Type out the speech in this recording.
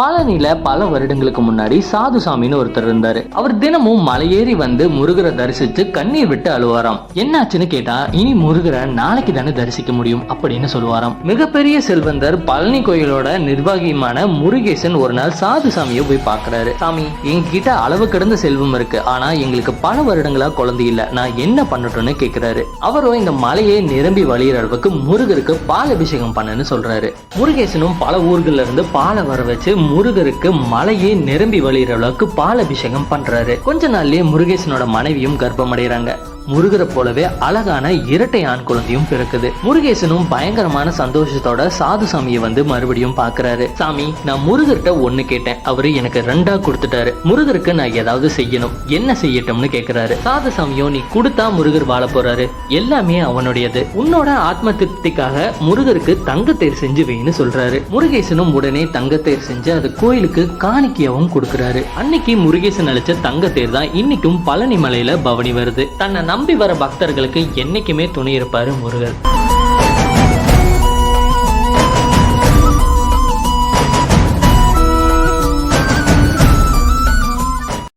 பழனியில பல வருடங்களுக்கு முன்னாடி சாதுசாமின்னு ஒருத்தர் இருந்தார். அவர் தினமும் மலையேறி வந்து முருகரை தரிசிச்சு கண்ணீர் விட்டு அழுவாராம். என்னாச்சுன்னு கேட்டா இனி முருகரை நாளைக்கு தானே தரிசிக்க முடியும் அப்படின்னு சொல்லுவாராம். மிகப்பெரிய செல்வந்தர் பழனி கோயிலோட நிர்வாகியுமான முருகேசன் ஒரு நாள் சாதுசாமியை போய் பார்க்கறாரு. சாமி எங்ககிட்ட அளவு கடந்த செல்வம் இருக்கு. ஆனா எங்களுக்கு பல வருடங்களா குழந்தை இல்ல. நான் என்ன பண்ணட்டும்னு கேக்குறாரு. அவரும் இந்த மலையை நிரம்பி வழியிற அளவுக்கு முருகருக்கு பால் அபிஷேகம் பண்ணுன்னு சொல்றாரு. முருகேசனும் பல ஊர்கள்ல இருந்து பாலை வர வச்சு முருகருக்கு மலையே நிரம்பி வழியிற அளவுக்கு பால் அபிஷேகம் பண்றாரு. கொஞ்ச நாள்லயே முருகேசனோட மனைவியும் கர்ப்பம் அடைகிறாங்க முருகரை போலவே அழகான இரட்டை ஆண் குழந்தையும் பிறக்குது. முருகேசனும் பயங்கரமான சந்தோஷத்தோட சாது சாமியை வந்து மறுபடியும் பாக்குறாரு சாமி நான் முருகர்கிட்ட ஒண்ணு கேட்டேன். அவரு எனக்கு ரெண்டா கொடுத்துட்டாரு. முருகருக்கு நான் ஏதாவது செய்யணும். என்ன செய்யட்டும்னு கேக்குறாரு. சாது சாமியோ நீ கொடுத்தா முருகர் வாழ போறாரு. எல்லாமே அவனுடையது. உன்னோட ஆத்ம திருப்திக்காக முருகருக்கு தங்கத்தேர் செஞ்சு வைன்னு சொல்றாரு. முருகேசனும் உடனே தங்கத்தேர் செஞ்சு அது கோயிலுக்கு காணிக்கையாவும் கொடுக்கறாரு. அன்னைக்கு முருகேசன் அழைச்ச தங்கத்தேர் தான் இன்னைக்கும் பழனி மலையில பவனி வருது. தன்னை நம்பி வர பக்தர்களுக்கு என்றைக்குமே துணை இருப்பார் முருகர்.